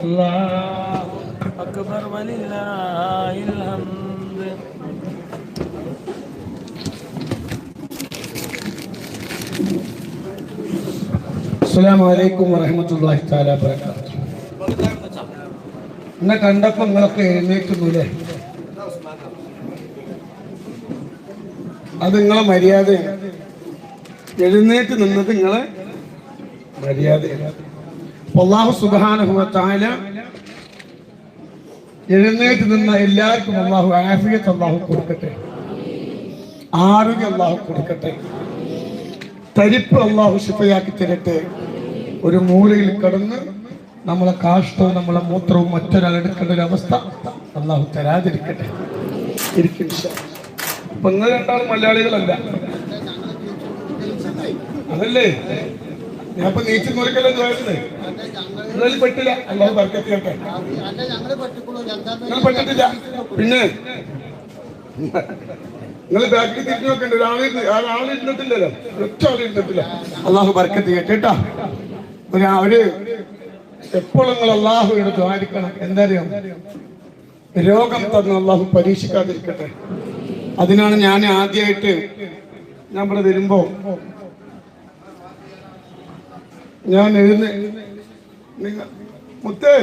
الله أكبر ولله الحمد അസ്സലാമു അലൈക്കും വറഹ്മത്തുള്ളാഹി തആല വബറകാതുഹു എന്നെ കണ്ടപ്പോൾ നിങ്ങളൊക്കെ എഴുന്നേറ്റുന്നില്ലേ അത് നിങ്ങളെ മര്യാദയാണ് എഴുന്നേറ്റ് നിന്നത് നിങ്ങളെ മര്യാദയാണ് അപ്പൊ സുബാനുഭവത്തായ എഴുന്നേറ്റ് നിന്ന എല്ലാവർക്കും അള്ളാഹു ആഫിയത്ത് അള്ളാഹു കൊടുക്കട്ടെ. ആരോഗ്യം അള്ളാഹു കൊടുക്കട്ടെ. തരിപ്പ് അള്ളാഹു ശിഫയാക്കി തരട്ടെ. ഒരു മൂലയിൽ കടന്ന് നമ്മളെ കാഷ്ടവും നമ്മളെ മൂത്രവും മറ്റൊരാൾ എടുക്കേണ്ട ഒരു അവസ്ഥ അള്ളാഹു തരാതിരിക്കട്ടെ. ഇരിക്കും നിങ്ങൾ രണ്ടാളും മലയാളികളല്ല. അതല്ലേ? ഞാൻ ഇപ്പൊ നീച്ചു ചോദിച്ചത് നിങ്ങളിൽ പെട്ടില്ല. അല്ലാതെ ബർക്കത്ത് ചെയ്യട്ടെ നിങ്ങൾ പെട്ടിട്ടില്ല. പിന്നെ നിങ്ങൾ ബാക്കിൽ തിരിഞ്ഞു നോക്കണ്ട. ഒരാളെ ഒരാളെ ഇരുന്നിട്ടില്ലല്ലോ. ഒറ്റ ആളിരുന്നിട്ടില്ല അള്ളാഹു ബർക്കത്ത് കേട്ടോ കേട്ടാ. ഒരു എപ്പോഴും നിങ്ങൾ അള്ളാഹുയുടെ ദ്വാരിക്കണം. എന്തറിയാം? രോഗം തന്ന അള്ളാഹു പരീക്ഷിക്കാതിരിക്കട്ടെ. അതിനാണ് ഞാൻ ആദ്യമായിട്ട് ഞാൻ ഇവിടെ വരുമ്പോ ഞാൻ എഴുന്ന നിങ്ങൾ മുത്തേ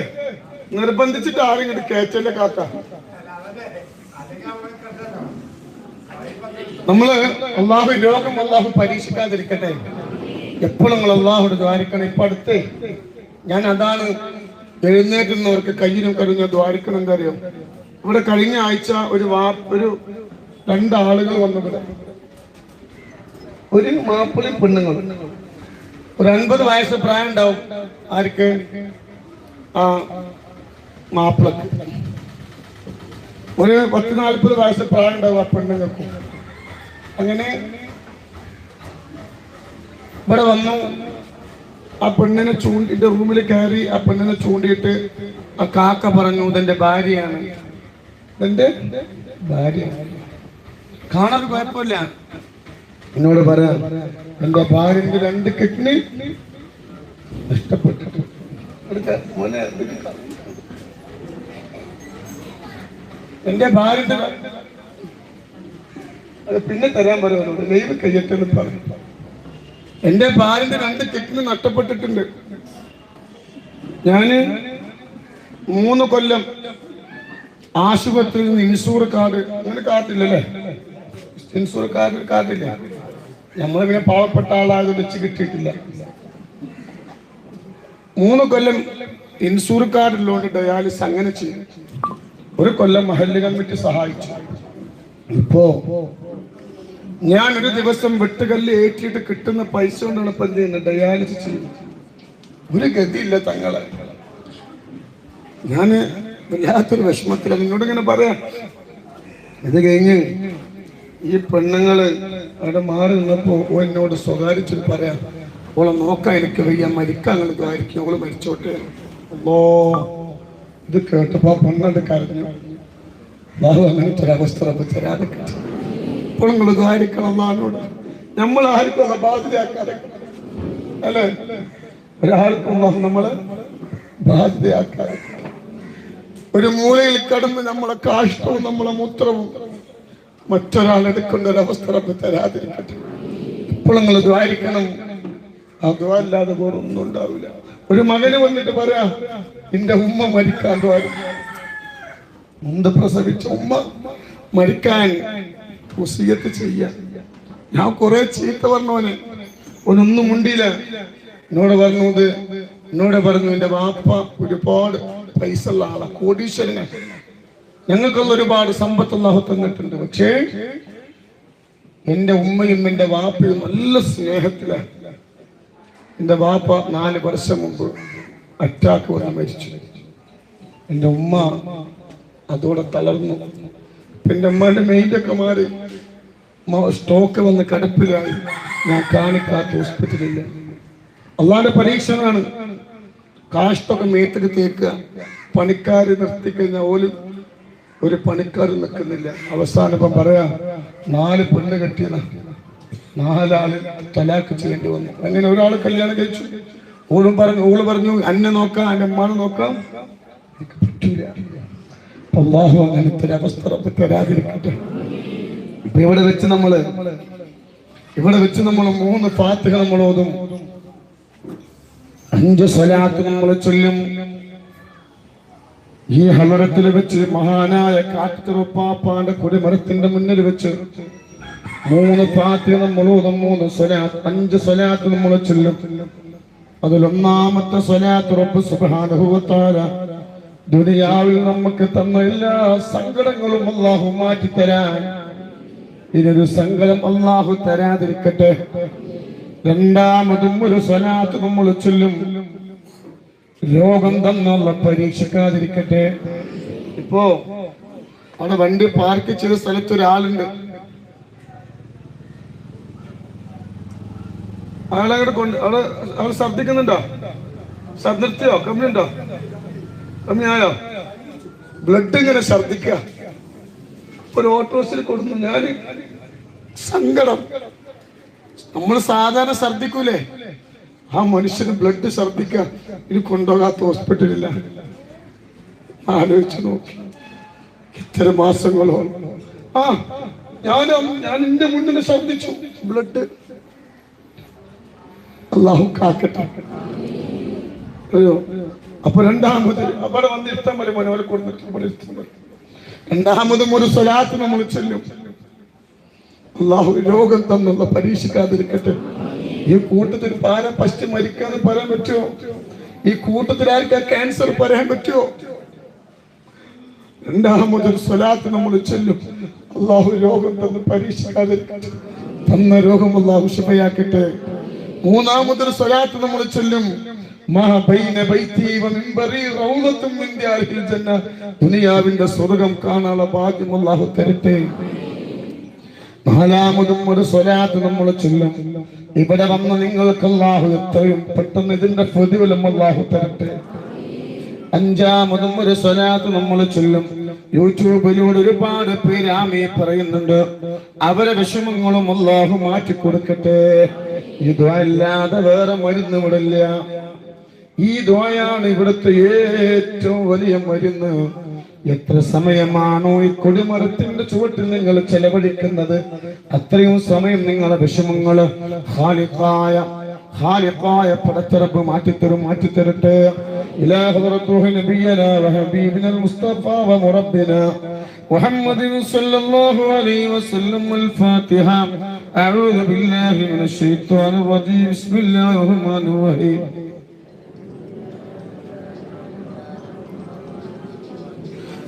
നിർബന്ധിച്ചിട്ട് ആരെങ്കിലും കേറ്റല്ലേ കാക്ക. നമ്മൾ അള്ളാഹു രോഗം അള്ളാഹു പരീക്ഷിക്കാതിരിക്കട്ടെ. എപ്പോഴും നിങ്ങൾ അള്ളാഹുട് ദ്വാരിക്കണം. ഇപ്പൊ അടുത്ത് ഞാൻ അതാണ് എഴുന്നേറ്റുന്നവർക്ക് കയ്യിലും കരുഞ്ഞ ദ്വാരിക്കണം. എന്താ അറിയോ? ഇവിടെ കഴിഞ്ഞ ആഴ്ച ഒരു വാ ഒരു രണ്ടാളുകൾ വന്നിവിടെ ഒരു മാപ്പിളി പെണ്ണുങ്ങൾ ഒരു അൻപത് വയസ്സ് പ്രായം ഉണ്ടാവും ആർക്ക്? ആ മാപ്പിളക്ക്. ഒരു പത്ത് നാൽപ്പത് വയസ്സ് പ്രായം ഉണ്ടാവും ആ പെണ്ണുങ്ങൾക്ക്. അങ്ങനെ ഇവിടെ വന്നു. ആ പെണ്ണിനെ ചൂണ്ടിട്ട് റൂമിൽ കയറി ആ പെണ്ണിനെ ചൂണ്ടിയിട്ട് ആ കാക്ക പറഞ്ഞു ഇതെന്റെ ഭാര്യയാണ്. ഇതെന്റെ ഭാര്യ. കാണാൻ കുഴപ്പമില്ല. എന്നോട് പറയാ എന്റെ ഭാര്യ രണ്ട് കിഡ്നി നഷ്ടപ്പെട്ടിട്ട്. എന്റെ ഭാര്യ അത് പിന്നെ തരാൻ പറയുന്നത് ദൈവ കയ്യട്ടെന്ന് പറഞ്ഞു. എന്റെ ഭാര്യന്റെ രണ്ട് കിഡ്നി നഷ്ടപ്പെട്ടിട്ടുണ്ട്. ഞാൻ മൂന്ന് കൊല്ലം ആശുപത്രിയിൽ നിന്ന് ഇൻഷൂർ കാർഡ് അങ്ങനെ കാർഡില്ലല്ലേ ഇൻഷൂർ കാർഡ് കാർഡില്ല നമ്മൾ പിന്നെ പാവപ്പെട്ട ആളായത് വെച്ച് കിട്ടിയിട്ടില്ല. മൂന്ന് കൊല്ലം ഇൻഷൂർ കാർഡിലുകൊണ്ട് ഡയാലിസ് അങ്ങനെ ചെയ്യും ഒരു കൊല്ലം മഹല്ല് കമ്മിറ്റി സഹായിച്ചു. ഇപ്പോ ഞാൻ ഒരു ദിവസം വെട്ടുകല്ല് ഏറ്റിട്ട് കിട്ടുന്ന പൈസ കൊണ്ടാണ് ഇപ്പൊ ചെയ്യുന്നത്? ഡയാലിസിസ് ചെയ്യുന്നത്. ഒരു ഗതിയില്ല തങ്ങളെ. ഞാൻ വല്ലാത്തൊരു വിഷമത്തില. നിന്നോട് ഇങ്ങനെ പറയാം. ഇത് കഴിഞ്ഞ് ഈ പെണ്ണുങ്ങൾ അവിടെ മാറി നിന്നപ്പോ എന്നോട് സ്വകാര്യത്തിൽ പറയാം ഓളെ നോക്കാൻ എനിക്ക് വയ്യ മരിക്കാൻ നിങ്ങൾക്ക് ആയിരിക്കും ഓൾ മരിച്ചോട്ടെ. അല്ലോ ഇത് കേട്ടപ്പോ ആ പെണ്ണത് കരഞ്ഞു. ബാഹു അങ്ങനത്തെ ഒരു അവസ്ഥ നമുക്ക് തരാതെ കിട്ടും. ഇപ്പോൾ നിങ്ങൾ ദ്വാരിക്കണം എന്നാണോട് നമ്മൾ ആർക്കും ബാധ്യതയാക്കാതെ അല്ലേ? ഒരാൾക്കും നമ്മൾ ബാധ്യതയാക്കാതെ ഒരു മൂലയിൽ കടന്ന് നമ്മളെ കാഷ്ടവും നമ്മളെ മൂത്രവും മറ്റൊരാൾ എടുക്കുന്ന ഒരു അവസ്ഥ തരാതിരിക്കട്ടെ. ഇപ്പോൾ നിങ്ങൾ ദ്വാരിക്കണം ആ ദ്വാരല്ലാതെ വേറെ ഒന്നും ഉണ്ടാവില്ല. ഒരു മകന് വന്നിട്ട് പറയാ നിന്റെ ഉമ്മ മരിക്കാൻ ദ്വാരം മുമ്പ് പ്രസവിച്ച ഉമ്മ മരിക്കാൻ വസിയത്ത് ചെയ്യാ ഞാൻ കുറെ ചീത്ത പറഞ്ഞോന് ഒന്നൊന്നും മുണ്ടിയില്ല. എന്നോട് പറഞ്ഞത് എന്നോട് പറഞ്ഞു എന്റെ വാപ്പ ഒരുപാട് പൈസ ഉള്ള ആളാ. കോടീശ്വരനെ. ഞങ്ങൾക്കുള്ള ഒരുപാട് സമ്പത്ത് അള്ളാഹു തന്നിട്ടുണ്ട് പക്ഷേ എന്റെ ഉമ്മയും എന്റെ വാപ്പയും നല്ല സ്നേഹത്തിലാണ് എന്റെ വാപ്പ നാല് വർഷം മുമ്പ് അറ്റാക്ക് വന്ന് മരിച്ചു. എന്റെ ഉമ്മ അതോടെ തളർന്നു. എന്റെ ഉമ്മയുടെ മെയിന്റൊക്കെ മാറി സ്റ്റോക്ക് വന്ന് കടുപ്പിലായി. ഞാൻ കാണിക്കാത്ത ഹോസ്പിറ്റലില്ല അള്ളാന്റെ പരീക്ഷണമാണ്. കാഷ്ടൊക്കെ മേത്തിട്ട് തേക്കുക. പണിക്കാർ നിർത്തിക്കഴിഞ്ഞാൽ ഓൽ ഒരു പണിക്കാരൻ നിൽക്കുന്നില്ല. അവസാനം ഇപ്പം പറയാ നാല് പെണ്ണ് കെട്ടിയതാ. നാലാൾ തലാക്ക് ചെയ്യേണ്ടി വന്നു. അങ്ങനെ ഒരാൾ കല്യാണം കഴിച്ചു. ഓളും പറഞ്ഞു ഓൾ പറഞ്ഞു അന്നെ നോക്കാം അന്റെ അമ്മാനെ നോക്കാം. അള്ളാഹു അങ്ങനത്തെ ഒരു അവസ്ഥ തരാതിരിക്കട്ടെ. ഇപ്പൊ ഇവിടെ വെച്ച് നമ്മൾ ഇവിടെ വെച്ച് നമ്മൾ മൂന്ന് പാത്തുകൾ നമ്മൾ ഓതും അഞ്ച് സ്വലാത്ത് നമ്മൾ ചൊല്ലും. ഈ ഹലറത്തിൽ വെച്ച് മഹാനായ കാട്ടുറുപ്പാപ്പാന്റെ കുടിമരത്തിന്റെ മുന്നിൽ വെച്ച് മൂന്ന് ഫാത്തിഹ നമ്മൾ മൂന്ന് സ്വലാത്ത് അഞ്ച് സ്വലാത്ത് നമ്മൾ ചെല്ലും. അതിലൊന്നാമത്തെ സ്വലാത്ത് റബ്ബ് സുബ്ഹാനഹുവതാല ദുനിയാവിൽ നമുക്ക് തന്ന എല്ലാ സങ്കടങ്ങളും അള്ളാഹു മാറ്റി തരാൻ ഇതിനൊരു സങ്കടം അള്ളാഹു തരാതിരിക്കട്ടെ. രണ്ടാമതും ഒരു സ്വലാത്ത് നമ്മൾ ചൊല്ലും. രോഗം തന്നുള്ള പരീക്ഷിക്കാതിരിക്കട്ടെ. ഇപ്പോ അവിടെ വണ്ടി പാർക്ക് ചെയ്ത സ്ഥലത്ത് ഒരാളുണ്ട്. അയാളെ കൊണ്ട് അവിടെ അവൾ ശ്രദ്ധിക്കുന്നുണ്ടോ ഛർദിച്ചോ കമ്മി ഉണ്ടോ കമ്മിയായോ? ബ്ലഡ് ഇങ്ങനെ ഛർദിക്ക ഒരു ഓട്ടോസിൽ കൊടുക്കുന്നു. ഞാൻ സങ്കടം. നമ്മൾ സാധാരണ ഛർദിക്കൂലേ ആ മനുഷ്യന് ബ്ലഡ് ഛർദിക്കാൻ ഇനി കൊണ്ടുപോകാത്ത ഹോസ്പിറ്റലില്ല ആലോചിച്ചു നോക്കി. ഇത്ര മാസങ്ങളോ. ആ ഞാൻ ഞാൻ എന്റെ മുന്നിൽ ഛർദിച്ചു ബ്ലഡ് അള്ളാഹു കാക്കട്ടെ. അപ്പൊ രണ്ടാമത് അവിടെ വന്ന് ഇഷ്ടം മതി മനോഹര കൊടുത്തിട്ട് രണ്ടാമതും ഒരു സ്വലാത്ത് നമ്മൾ ചെല്ലും. അള്ളാഹു രോഗം തന്നുള്ള പരീക്ഷിക്കാതിരിക്കട്ടെ. ഈ കൂട്ടത്തിൽ പാല പസ്റ്റ് മരിക്കാന്ന് പറയാൻ പറ്റുമോ? ഈ കൂട്ടത്തിൽ ആർക്കാ ക്യാൻസർ പറയാൻ പറ്റുമോ? രണ്ടാമതൊരു സ്വലാത്ത് നമ്മൾ ചെല്ലും. അള്ളാഹു രോഗം തന്ന് പരീക്ഷിക്കാതിരിക്കട്ടെ തന്ന രോഗം അള്ളാഹു ശുഭയാക്കട്ടെ മൂന്നാമതൊരു സ്വലാത്ത് നമ്മൾ ചൊല്ലും. ദുനിയാവിന്റെ സ്വർഗം കാണാനുള്ള ഭാഗ്യം അല്ലാഹു തരട്ടെ. നാലാമതും ഒരു സ്വലാത്ത് നമ്മൾ ചൊല്ലും. ഇവിടെ വന്ന് നിങ്ങൾക്ക് അല്ലാഹു എത്രയും പെട്ടെന്ന് ഇതിന്റെ പ്രതിഫലം അല്ലാഹു തരട്ടെ. അഞ്ചാമതും ഒരു സ്വലാത്ത് നമ്മൾ ചൊല്ലും. യൂട്യൂബിലൂടെ ഒരുപാട് പേര് ആമേ പറയുന്നുണ്ട്. അവരെ വിഷമങ്ങളും അള്ളാഹു മാറ്റി കൊടുക്കട്ടെ. ദ്വയല്ലാതെ വേറെ മരുന്ന് ഇവിടെ ഇല്ല ഈ ദ്വായാണ് ഇവിടുത്തെ ഏറ്റവും വലിയ മരുന്ന്. എത്ര സമയമാണോ ഈ കൊടിമരത്തിന്റെ ചുവട്ടിൽ നിങ്ങൾ ചെലവഴിക്കുന്നത് അത്രയും സമയം നിങ്ങളെ വിഷമങ്ങള് ഹാലിക്കായ ഖാലിഖായ പടച്ചിറപ്പ് മാറ്റിത്തരും മാറ്റിത്തരട്ടെ إلى حضرة روح نبينا وحبيبنا المصطفى ومربنا محمد صلى الله عليه وسلم الفاتحة أعوذ بالله من الشيطان الرجيم بسم الله الرحمن الرحيم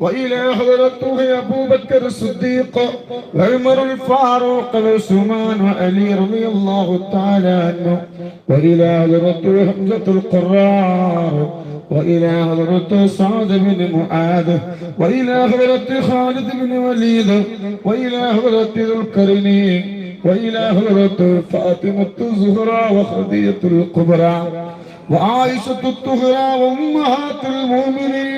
وإلى حضرته أبو بكر الصديق وعمر الفاروق وعثمان وعلي رضي الله تعالى عنه وإلى حضرته حمزة القرار وإلى حضرة سعد بن معاذ وإلى حضرة خالد بن وليد وإلى حضرة ذو القرنين وإلى حضرة فاطمة الزهراء وخديجة الكبرى وعائشة الطهرى وأمهات المؤمنين.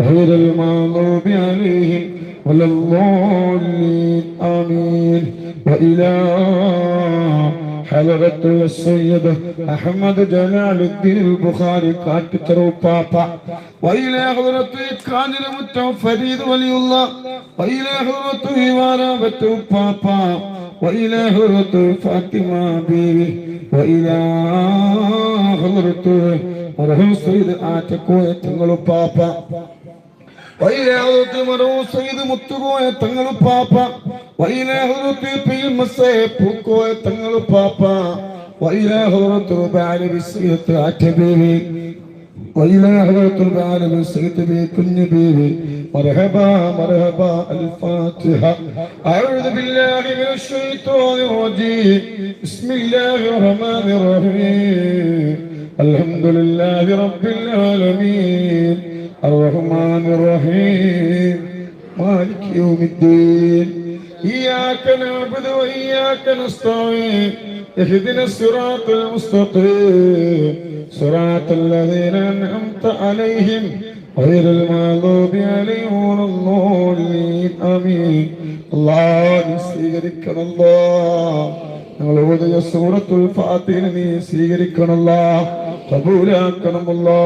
غير المغضوب عليهم ولا الضالين آمين وإلى حضرة السيد أحمد جلال الدين البخاري كاتب بابا وإلى حضرة كامل المتوفريد ولي الله وإلى حضرة ورابة بابا وإلى حضرة فاطمة بيبي وإلى حضرة مرحوم سيد آتكو تنغلو بابا വൈലാഹുറത്ത് മറോ സയ്യിദ് മുത്തുകോയ തങ്ങൾ പാപ്പ വൈലാഹുറത്ത് പീമസേ പൂക്കോയ തങ്ങൾ പാപ്പ വൈലാഹുറത്ത് ബാലി വിസ്യത്ത് ആറ്റബേവി وإلى حضرة العالم السيد بي كن بيبي مرحبا مرحبا الفاتحة أعوذ بالله من الشيطان الرجيم بسم الله الرحمن الرحيم الحمد لله رب العالمين الرحمن الرحيم مالك يوم الدين إياك نعبد وإياك نستعين اهدنا الصراط المستقيم صراط الذين أنعمت عليهم غير المغضوب عليهم ولا الضالين آمين الله സ്വീകരിക്കണല്ലോ ഞങ്ങൾ ഓതിയ സൂറത്തുൽ ഫാത്തിഹ നീ സ്വീകരിക്കണല്ലോ കബൂലാക്കണമല്ലോ